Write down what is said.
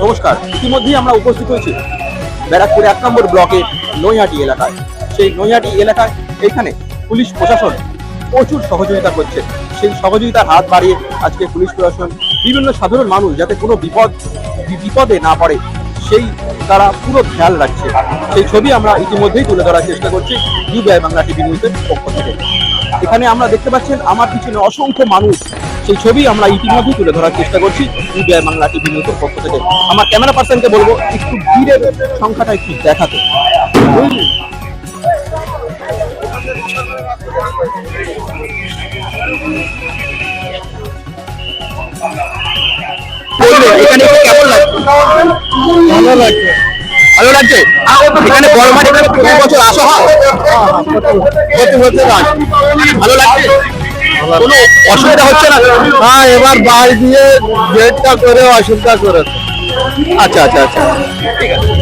নমস্কার। ইতিমধ্যেই আমরা উপস্থিত হয়েছি ব্যারাকপুর এক নম্বর ব্লকে নৈহাটি এলাকায়। সেই নৈহাটি এলাকায় এখানে পুলিশ প্রশাসন প্রচুর সহযোগিতা করছে। সেই সহযোগিতার হাত বাড়িয়ে আজকে পুলিশ প্রশাসন বিভিন্ন সাধারণ মানুষ যাতে কোনো বিপদ, বিপদে না পড়ে, সেই তারা পুরো খেয়াল রাখছে। সেই ছবি আমরা ইতিমধ্যেই তুলে ধরার চেষ্টা করছি ইউবিআই বাংলা টিভি নিউজের পক্ষ থেকে। এখানে আমরা দেখতে পাচ্ছেন আমার পিছনে অসংখ্য মানুষ সেই ছবি আমরা ইতিমধ্যেই তুলে ধরার চেষ্টা করছি ইউবিআই বাংলা টিভি নিউজের পক্ষ থেকে। আমার ক্যামেরা পার্সনকে বলব, একটু ভিড়ের সংখ্যাটা একটু দেখাতে। ভালো লাগছে? কোনো অসুবিধা হচ্ছে না? হ্যাঁ এবার বাড়ি দিয়ে গেটটা করে অসুবিধা করেছে আচ্ছা আচ্ছা আচ্ছা। ঠিক আছে।